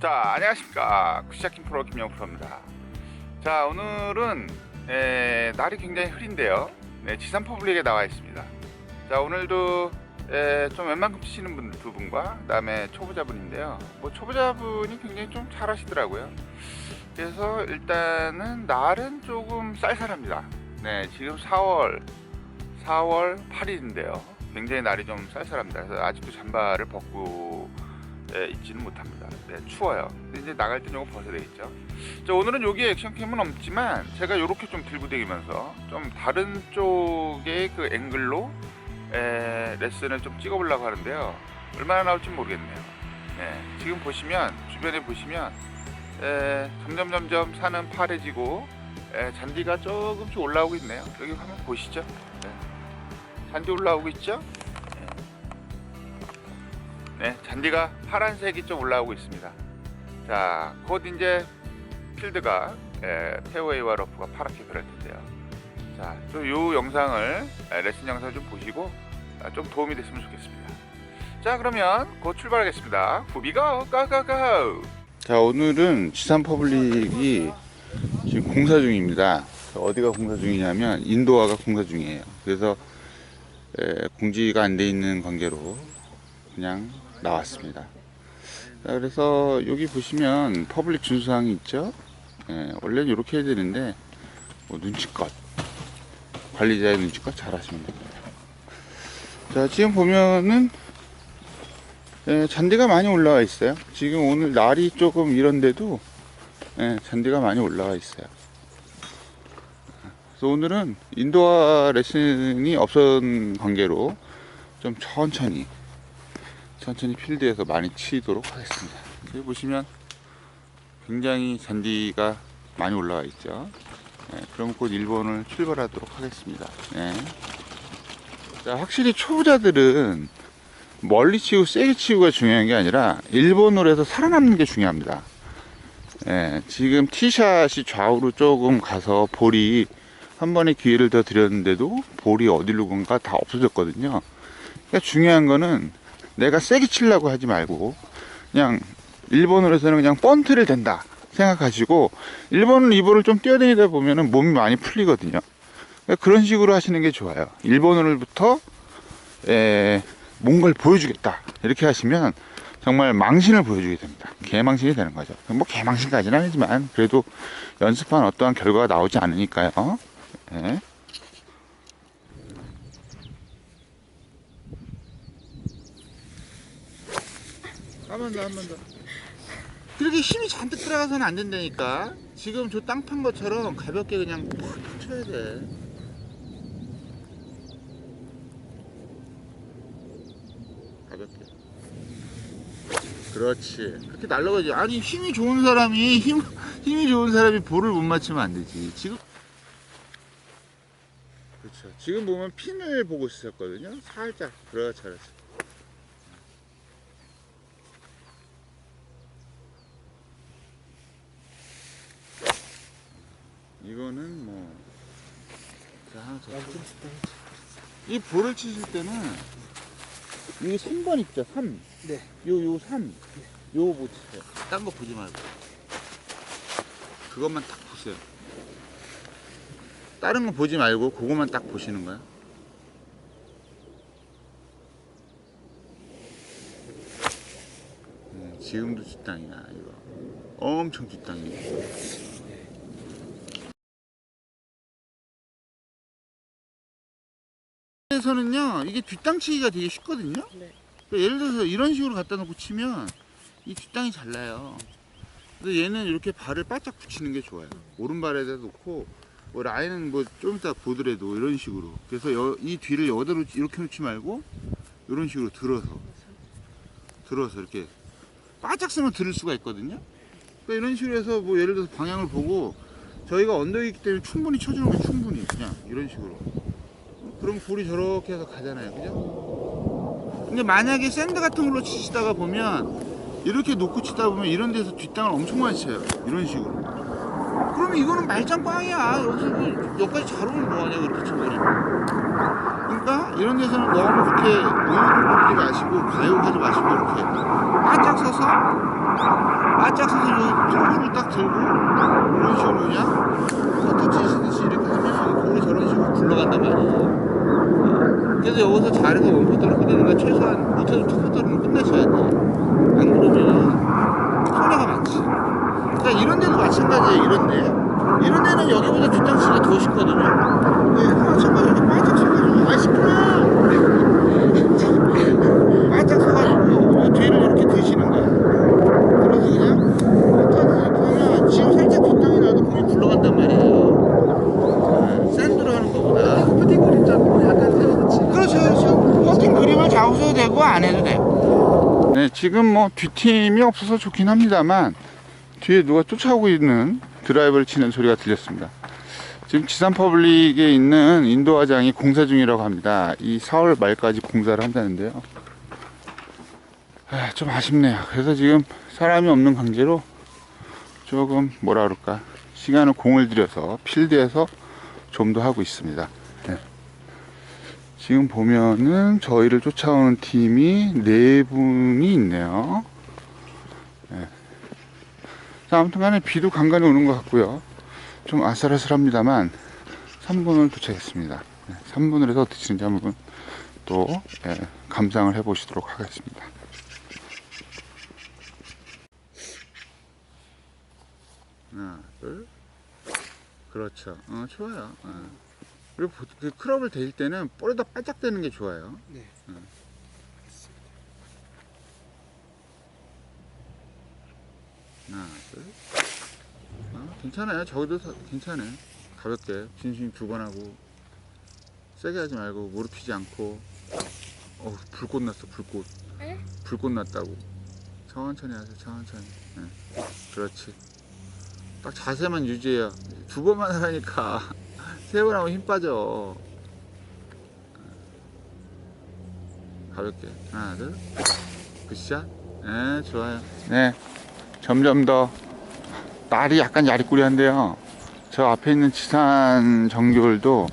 자 안녕하십니까. 쿠시아킹 프로 김영우 프로입니다. 자 오늘은 에, 날이 굉장히 흐린데요. 네, 지산 퍼블릭에 나와 있습니다. 자 오늘도 에, 좀 웬만큼 치시는 분 두 분과 그 다음에 초보자분인데요. 뭐 초보자분이 굉장히 좀 잘하시더라고요. 그래서 일단은 날은 조금 쌀쌀합니다. 네 지금 4월 4월 8일인데요. 굉장히 날이 좀 쌀쌀합니다. 그래서 아직도 잠바를 벗고 예, 있지는 못합니다. 네, 추워요. 이제 나갈 때 요거 벗어야 되겠죠. 자, 오늘은 여기 액션캠은 없지만 제가 이렇게 좀 들고 다니면서 좀 다른 쪽의 그 앵글로 에, 레슨을 좀 찍어보려고 하는데요. 얼마나 나올지 모르겠네요. 네, 지금 보시면 주변에 보시면 에, 점점 점점 산은 파래지고 에, 잔디가 조금씩 올라오고 있네요. 여기 화면 보시죠. 네. 잔디 올라오고 있죠? 네, 잔디가 파란색이 좀 올라오고 있습니다. 자, 곧 이제 필드가 에, 페어웨이와 러프가 파랗게 그럴 텐데요. 자, 좀이 영상을 에, 레슨 영상 좀 보시고 아, 좀 도움이 됐으면 좋겠습니다. 자, 그러면 곧 출발하겠습니다. 후비가 가가가. 자, 오늘은 지산 퍼블릭이 지금 공사 중입니다. 어디가 공사 중이냐면 인도화가 공사 중이에요. 그래서 에, 공지가 안 돼 있는 관계로 그냥 나왔습니다. 자, 그래서 여기 보시면 퍼블릭 준수사항이 있죠. 예, 원래는 이렇게 해야 되는데 뭐 눈치껏 관리자의 눈치껏 잘 하시면 됩니다. 자 지금 보면은 예, 잔디가 많이 올라와 있어요. 지금 오늘 날이 조금 이런데도 예, 잔디가 많이 올라와 있어요. 그래서 오늘은 인도화 레슨이 없었던 관계로 좀 천천히 천천히 필드에서 많이 치도록 하겠습니다. 여기 보시면 굉장히 잔디가 많이 올라와 있죠. 네, 그럼 곧 일본을 출발하도록 하겠습니다. 네. 자, 확실히 초보자들은 멀리 치고 세게 치고가 중요한 게 아니라 일본으로 해서 살아남는 게 중요합니다. 예, 지금 티샷이 좌우로 조금 가서 볼이 한 번의 기회를 더 드렸는데도 볼이 어디로 간가 다 없어졌거든요. 그러니까 중요한 거는 내가 세게 치려고 하지 말고 그냥 일본으로 해서는 그냥 번트를 댄다 생각하시고 일본은 이번을 좀 뛰어다니다 보면은 몸이 많이 풀리거든요. 그러니까 그런 식으로 하시는 게 좋아요. 일본어를부터 에, 뭔가를 보여주겠다 이렇게 하시면 정말 망신을 보여주게 됩니다. 개망신이 되는 거죠. 뭐 개망신까지는 아니지만 그래도 연습한 어떠한 결과가 나오지 않으니까요. 예. 한 번 더, 한 번 더. 그렇게 힘이 잔뜩 들어가서는 안 된다니까. 지금 저 땅 판 것처럼 가볍게 그냥 팍 쳐야 돼. 가볍게. 그렇지. 그렇게 날라가지. 아니 힘이 좋은 사람이 힘 힘이 좋은 사람이 볼을 못 맞추면 안 되지. 지금 그렇죠. 지금 보면 핀을 보고 있었거든요. 살짝. 그렇지, 그렇지. 이거는 뭐. 자, 하나 더. 이 볼을 치실 때는 이게 3번 있죠, 3. 네. 요, 요 3. 요거 못 치세요. 딴 거 보지 말고. 그것만 딱 보세요. 다른 거 보지 말고 그것만 딱 보시는 거야. 음, 지금도 뒷땅이야, 이거. 엄청 뒷땅이야. 에서는요 이게 뒷땅 치기가 되게 쉽거든요? 네. 그러니까 예를 들어서 이런 식으로 갖다 놓고 치면 이 뒷땅이 잘 나요. 그래서 얘는 이렇게 발을 바짝 붙이는 게 좋아요. 오른발에다 놓고 뭐 라인은 뭐 좀 이따 보더라도 이런 식으로. 그래서 여- 이 뒤를 여대로 이렇게 놓지 말고 이런 식으로 들어서 들어서 이렇게 바짝 쓰면 들을 수가 있거든요? 그러니까 이런 식으로 해서 뭐 예를 들어서 방향을 보고 저희가 언덕이 있기 때문에 충분히 쳐주는 게 충분히 그냥 이런 식으로 그럼 볼이 저렇게 해서 가잖아요. 그죠? 근데 만약에 샌드 같은 걸로 치시다가 보면 이렇게 놓고 치다 보면 이런 데서 뒷땅을 엄청 많이 쳐요. 이런 식으로. 그러면 이거는 말짱 꽝이야. 여기서 뭐 여기까지 잘 오면 뭐하냐 그렇게 쳐버리면. 그러니까 이런 데서는 너무 그렇게 의욕을 부리지 마시고 과욕하지 마시고 이렇게 바짝 서서 바짝 서서 요 손으로 딱 들고 이런 식으로 그냥 커터 치시듯이 이렇게 하면 공이 저런 식으로 굴러간단 말이에요. 그래서 여기서 잘해서 원포터를 끝내니까 최소한 못해도 투포터는 끝내셔야 돼. 안 그러면 손해가 많지. 그러니까 이런 데도 마찬가지예요. 이런 데. 이런 데는 여기보다 뒷땅 치기가 더 쉽거든요. 네, 마찬가지로 이렇게 바짝 서가지고 아 시끄러. 바짝 서가지고 이 뒤를 이렇게 드시는 거야. 그래서 그냥 커터를 이렇게 하면 지금 살짝 뒷땅이 나도 공이 굴러간단 말이에요. 네, 샌드로 하는 거보다. 퍼팅 그림자도 약간 세워놓지. 그렇죠, 그렇죠. 퍼팅 그림을 잡으셔도 되고 안 해도 돼요. 네, 지금 뭐 뒷팀이 없어서 좋긴 합니다만 뒤에 누가 쫓아오고 있는 드라이버를 치는 소리가 들렸습니다. 지금 지산 퍼블릭에 있는 인도화장이 공사 중이라고 합니다. 이 4월 말까지 공사를 한다는데요. 아, 좀 아쉽네요. 그래서 지금 사람이 없는 관계로 조금 뭐라 그럴까 시간을 공을 들여서 필드에서 좀 더 하고 있습니다. 지금 보면은 저희를 쫓아오는 팀이 네 분이 있네요. 네. 자, 아무튼 간에 비도 간간히 오는 것 같고요. 좀 아슬아슬합니다만 3분을 도착했습니다. 네, 3분을 해서 어떻게 치는지 한번 또 예, 감상을 해 보시도록 하겠습니다. 하나, 둘. 그렇죠. 어, 좋아요. 어. 그리고 보- 그 클럽을 대일 때는 볼에다 바짝 대는 게 좋아요. 네. 하나, 둘. 어, 괜찮아요. 저기도 사- 괜찮아요. 가볍게 진심 두 번 하고 세게 하지 말고 무릎 피지 않고. 어, 불꽃 났어. 불꽃. 에? 불꽃 났다고. 천천히 하세요. 천천히. 네. 그렇지. 딱 자세만 유지해요. 두 번만 하니까 세번 하면 힘 빠져. 가볍게. 하나, 둘. 굿샷. 네, 좋아요. 네. 점점 더 날이 약간 야리꾸리한데요. 저 앞에 있는 지산 정교울도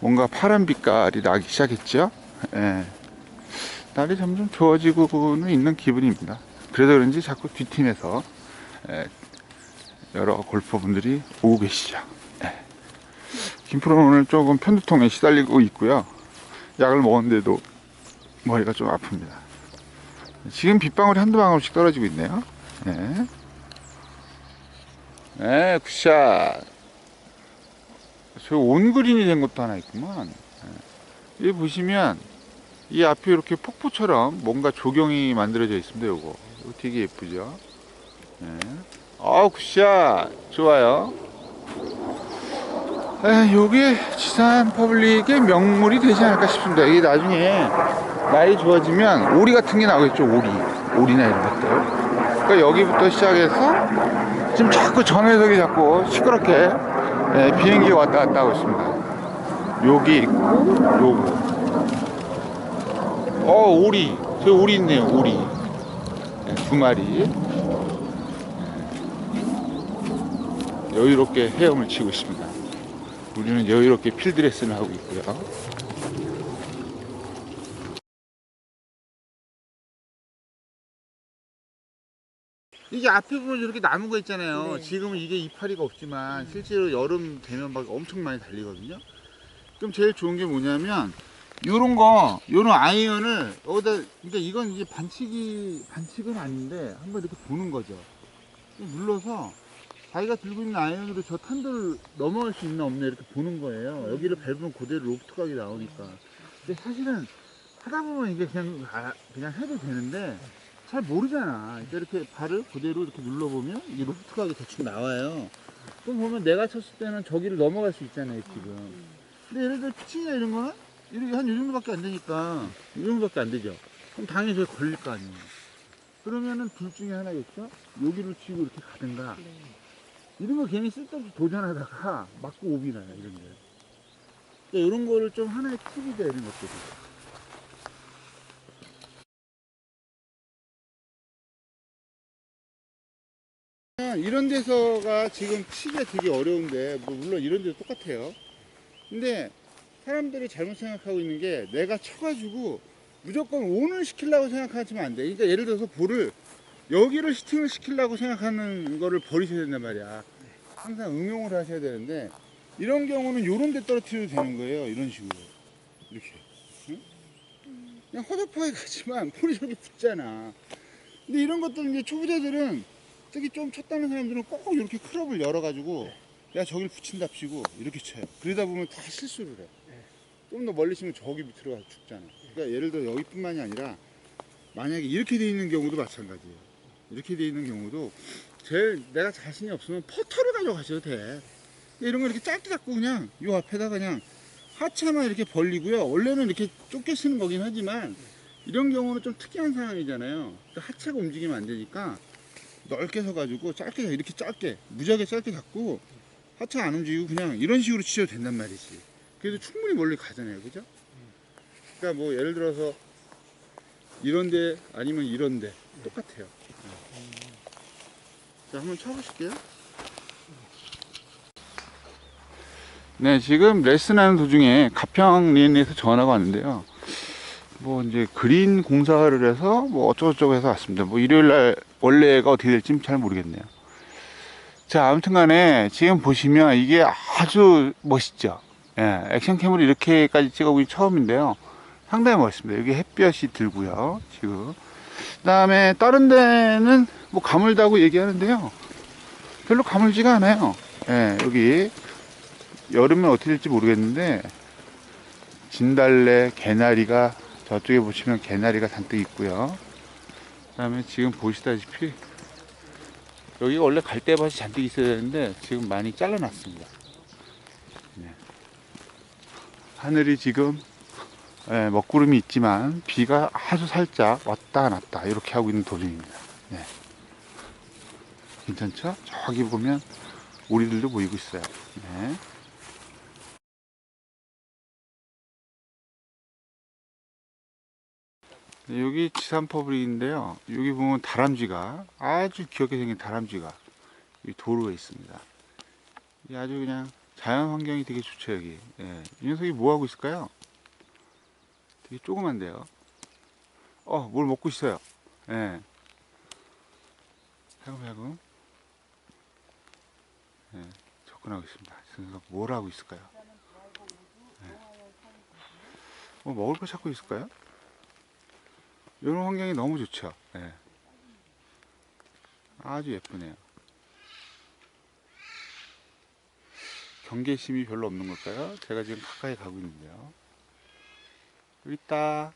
뭔가 파란 빛깔이 나기 시작했죠. 예. 날이 점점 좋아지고는 있는 기분입니다. 그래서 그런지 자꾸 뒷팀에서 예, 여러 골퍼분들이 오고 계시죠. 예. 김프로는 오늘 조금 편두통에 시달리고 있고요. 약을 먹었는데도 머리가 좀 아픕니다. 지금 빗방울이 한두 방울씩 떨어지고 있네요. 네. 네, 굿샷. 저 온그린이 된 것도 하나 있구만. 네. 여기 보시면 이 앞에 이렇게 폭포처럼 뭔가 조경이 만들어져 있습니다. 요거. 이거 되게 예쁘죠? 네. 아, 굿샷. 좋아요. 에, 요게 지산 퍼블릭의 명물이 되지 않을까 싶습니다. 이게 나중에 날이 좋아지면 오리 같은 게 나오겠죠. 오리. 오리나 이런 것들. 그러니까 여기부터 시작해서 지금 자꾸 전해석이 자꾸 시끄럽게 예, 비행기가 왔다 갔다 하고 있습니다. 여기 있고 요거. 어 오리. 저 오리 있네요. 오리. 예, 두 마리. 예, 여유롭게 헤엄을 치고 있습니다. 우리는 여유롭게 필드 레슨을 하고 있고요. 이게 앞에 보면 이렇게 나무가 있잖아요. 네. 지금은 이게 이파리가 없지만 실제로 여름 되면 막 엄청 많이 달리거든요. 그럼 제일 좋은 게 뭐냐면 요런 거, 요런 아이언을 여기다 그러니까 이건 이게 반칙이 반칙은 아닌데 한번 이렇게 보는 거죠. 눌러서 자기가 들고 있는 아이언으로 저 탄도를 넘어갈 수 있나 없나 이렇게 보는 거예요. 여기를 밟으면 그대로 로프트 각이 나오니까. 근데 사실은 하다 보면 이게 그냥 아, 그냥 해도 되는데 잘 모르잖아. 그러니까 이렇게 발을 그대로 이렇게 눌러보면 이게 로프트 각이 대충 나와요. 그럼 보면 내가 쳤을 때는 저기를 넘어갈 수 있잖아요, 지금. 근데 예를 들어 피칭이나 이런 거는 이렇게 한 이 정도밖에 안 되니까 이 정도밖에 안 되죠. 그럼 당연히 저기 걸릴 거 아니에요. 그러면은 둘 중에 하나겠죠? 여기를 치고 이렇게 가든가 네. 이런 거 괜히 쓸데없이 도전하다가 맞고 오비 나요, 이런 게. 그러니까 이런 거를 좀 하나의 팁이 되는 것들이. 이런 데서가 지금 치기가 되게 어려운데, 뭐 물론 이런 데도 똑같아요. 근데 사람들이 잘못 생각하고 있는 게 내가 쳐가지고 무조건 온을 시키려고 생각하시면 안 돼. 그러니까 예를 들어서 볼을 여기를 시팅을 시키려고 생각하는 거를 버리셔야 된단 말이야. 항상 응용을 하셔야 되는데 이런 경우는 요런 데 떨어뜨려도 되는 거예요. 이런 식으로. 이렇게. 응? 그냥 허접하게 가지만 폴이 저렇게 붙잖아. 근데 이런 것들은 이제 초보자들은 특히 좀 쳤다는 사람들은 꼭 이렇게 클럽을 열어가지고 야 저길 붙인답시고 이렇게 쳐요. 그러다 보면 다 실수를 해. 좀 더 멀리 치면 저기 밑으로 가서 죽잖아. 그러니까 예를 들어 여기뿐만이 아니라 만약에 이렇게 돼 있는 경우도 마찬가지예요. 이렇게 돼 있는 경우도 제일 내가 자신이 없으면 퍼터를 가져가셔도 돼. 이런 거 이렇게 짧게 잡고 그냥 요 앞에다가 그냥 하체만 이렇게 벌리고요. 원래는 이렇게 좁게 쓰는 거긴 하지만 이런 경우는 좀 특이한 상황이잖아요. 그러니까 하체가 움직이면 안 되니까 넓게 서가지고 짧게 이렇게 짧게 무지하게 짧게 잡고 하체 안 움직이고 그냥 이런 식으로 치셔도 된단 말이지. 그래도 충분히 멀리 가잖아요, 그죠? 그러니까 뭐 예를 들어서 이런데 아니면 이런데 똑같아요. 자, 한번 쳐보실게요. 네, 지금 레슨하는 도중에 가평린에서 전화가 왔는데요. 뭐 이제 그린 공사를 해서 뭐 어쩌고저쩌고 해서 왔습니다. 뭐 일요일 날 원래가 어떻게 될지 잘 모르겠네요. 자, 아무튼 간에 지금 보시면 이게 아주 멋있죠. 예, 액션캠으로 이렇게까지 찍어보기 처음인데요. 상당히 멋있습니다. 여기 햇볕이 들고요. 지금. 그 다음에 다른 데는 뭐 가물다고 얘기하는데요. 별로 가물지가 않아요. 예, 여기 여름엔 어떻게 될지 모르겠는데 진달래, 개나리가 저쪽에 보시면 개나리가 잔뜩 있고요. 그 다음에 지금 보시다시피 여기 원래 갈대밭이 잔뜩 있어야 되는데 지금 많이 잘라놨습니다. 네. 하늘이 지금 예, 먹구름이 있지만 비가 아주 살짝 왔다 갔다 이렇게 하고 있는 도중입니다. 네. 괜찮죠? 저기 보면 우리들도 보이고 있어요. 네. 네, 여기 지산퍼블릭인데요. 여기 보면 다람쥐가 아주 귀엽게 생긴 다람쥐가 이 도로에 있습니다. 이 아주 그냥 자연 환경이 되게 좋죠 여기. 예. 이 녀석이 뭐 하고 있을까요? 되게 조그만데요. 어, 뭘 먹고 있어요. 예. 살금살금. 예, 접근하고 있습니다. 그래서 뭘 하고 있을까요? 예. 뭐 먹을 거 찾고 있을까요? 이런 환경이 너무 좋죠. 예. 아주 예쁘네요. 경계심이 별로 없는 걸까요? 제가 지금 가까이 가고 있는데요. 여기 있다.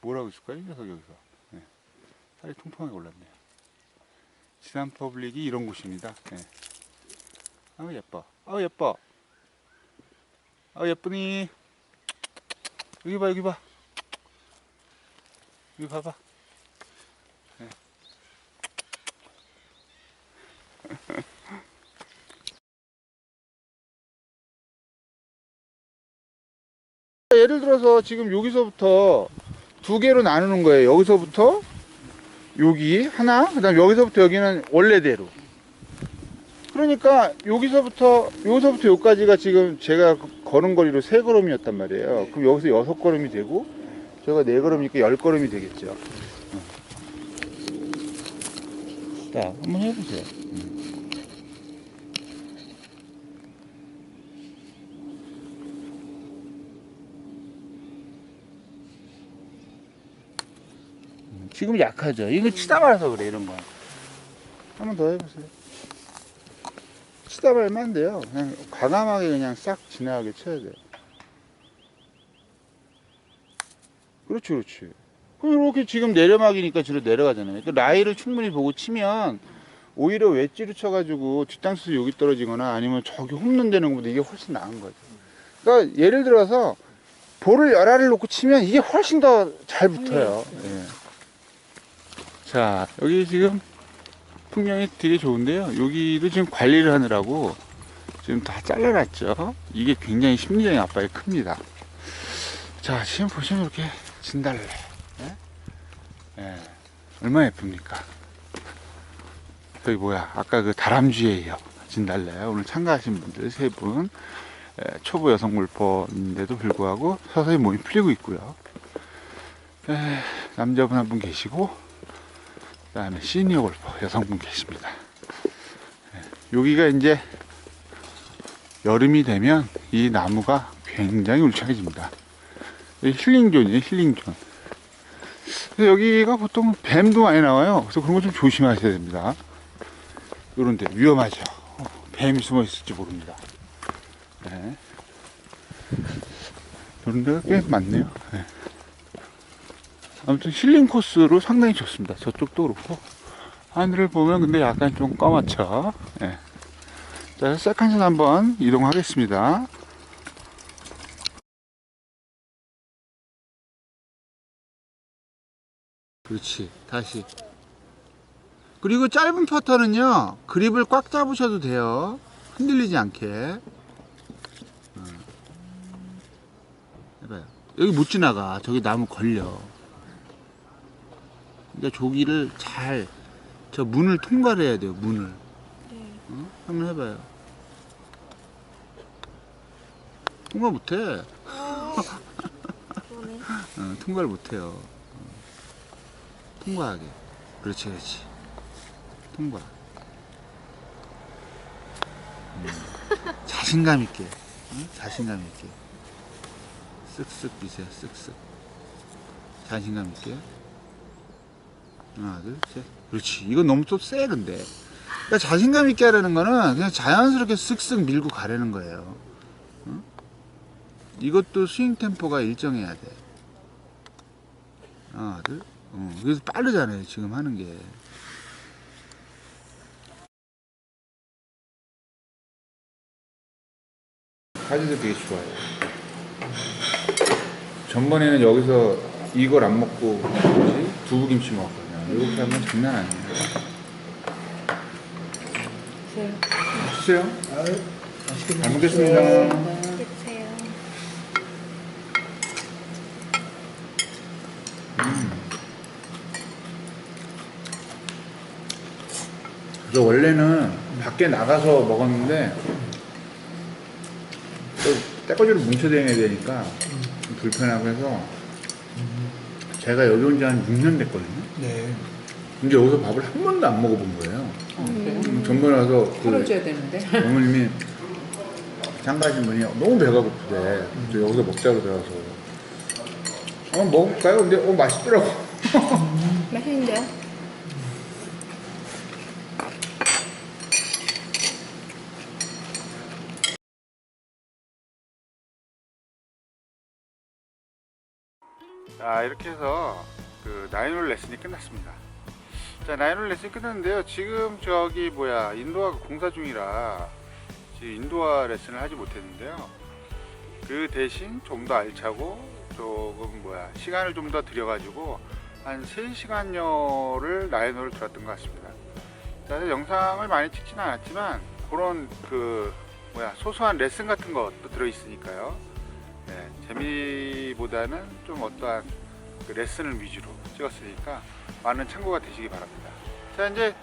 뭐라고 있을까요? 이 녀석 여기서. 네. 살이 통통하게 올랐네요. 지산 퍼블릭이 이런 곳입니다. 네. 아우 예뻐. 아우 예뻐. 아우 예쁘니. 여기 봐 여기 봐. 여기 봐봐. 네. 예를 들어서 지금 여기서부터 두 개로 나누는 거예요. 여기서부터 여기 하나, 그 다음 여기서부터 여기는 원래대로. 그러니까 여기서부터 여기서부터 여기까지가 지금 제가 거리로 세 걸음이었단 말이에요. 그럼 여기서 여섯 걸음이 되고 저가 네 걸음이니까 열 걸음이 되겠죠. 어. 자, 한번 해보세요. 지금 약하죠. 이거 치다 말아서 그래 이런 거. 한번 더 해보세요. 치다 말면 안 돼요. 그냥 과감하게 그냥 싹 지나가게 쳐야 돼요. 그렇지, 그렇지. 그럼 이렇게 지금 내려막이니까 뒤로 내려가잖아요. 그 라이를 충분히 보고 치면 오히려 웨지로 쳐가지고 뒷땅수 여기 떨어지거나 아니면 저기 홈런 되는 것보다 이게 훨씬 나은 거죠. 그러니까 예를 들어서 볼을 열알을 놓고 치면 이게 훨씬 더 잘 붙어요. 예. 자, 여기 지금 풍경이 되게 좋은데요. 여기도 지금 관리를 하느라고 지금 다 잘라놨죠. 이게 굉장히 심리적인 압박이 큽니다. 자, 지금 보시면 이렇게 진달래. 예? 예, 얼마나 예쁩니까? 저기 뭐야, 아까 그 다람쥐예요. 진달래. 오늘 참가하신 분들 세 분. 예, 초보 여성 골퍼인데도 불구하고 서서히 몸이 풀리고 있고요. 에, 남자분 한 분 계시고 그 다음에 시니어 골퍼 여성분 계십니다. 예, 여기가 이제 여름이 되면 이 나무가 굉장히 울창해집니다. 힐링존이에요, 힐링존. 여기가 보통 뱀도 많이 나와요. 그래서 그런 거 좀 조심하셔야 됩니다. 요런데 위험하죠. 어, 뱀이 숨어 있을지 모릅니다. 네. 이런 데가 꽤 많네요. 네. 아무튼 힐링 코스로 상당히 좋습니다. 저쪽도 그렇고. 하늘을 보면 근데 약간 좀 까맣죠. 네. 자, 세컨샷 한번 이동하겠습니다. 그렇지. 다시. 그리고 짧은 퍼터는요, 그립을 꽉 잡으셔도 돼요. 흔들리지 않게. 어. 해봐요. 여기 못 지나가. 저기 나무 걸려. 그러니까 조기를 잘, 저 문을 통과를 해야 돼요, 문을. 어? 한번 해봐요. 통과 못해. 그러네. 어, 통과를 못해요. 어. 통과하게. 그렇지, 그렇지. 통과. 음. 자신감 있게. 응? 자신감 있게. 쓱쓱 미세요, 쓱쓱. 자신감 있게. 하나, 둘, 셋. 그렇지. 이건 너무 또 세, 근데. 그러니까 자신감 있게 하라는 거는 그냥 자연스럽게 쓱쓱 밀고 가라는 거예요. 응? 이것도 스윙 템포가 일정해야 돼. 하나, 둘. 어, 그래서 빠르잖아요, 지금 하는 게. 사진도 되게 좋아요. 전번에는 여기서 이걸 안 먹고? 두부김치 먹었거든요. 이렇게 하면 장난 아니에요. 주세요. 맛있게 잘 먹겠습니다. 드세요. 그래서 원래는 밖에 나가서 먹었는데 또 떼거지로 뭉쳐다녀야 되니까 좀 불편하고 해서 제가 여기 온 지 한 6년 됐거든요. 네. 근데 여기서 밥을 한 번도 안 먹어본 거예요. 음, 전번에 와서 그 털어줘야 되는데. 어머님이 장가신 분이 너무 배가 고프대. 저 여기서 먹자고 들어서 어 먹을까요? 근데 어 맛있더라고. 맛있는데요? 자 이렇게 해서 그 나인홀 레슨이 끝났습니다. 자 나인홀 레슨이 끝났는데요. 지금 저기 뭐야 인도화가 공사 중이라 지금 인도화 레슨을 하지 못했는데요. 그 대신 좀 더 알차고 조금 뭐야 시간을 좀 더 들여가지고 한 3시간여를 나인홀을 들었던 것 같습니다. 자, 그래서 영상을 많이 찍지는 않았지만 그런 그 뭐야 소소한 레슨 같은 것도 들어있으니까요. 네, 재미보다는 좀 어떠한 그 레슨을 위주로 찍었으니까 많은 참고가 되시기 바랍니다. 자 이제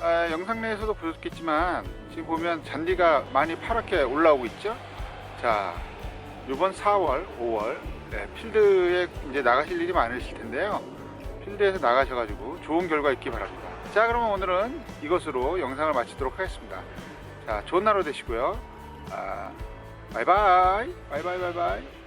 아, 영상 내에서도 보셨겠지만 지금 보면 잔디가 많이 파랗게 올라오고 있죠. 자 이번 4월, 5월 네, 필드에 이제 나가실 일이 많으실 텐데요. 필드에서 나가셔가지고 좋은 결과 있기 바랍니다. 자 그러면 오늘은 이것으로 영상을 마치도록 하겠습니다. 자 좋은 하루 되시고요. 아, 바이바이 바이바이 바이바이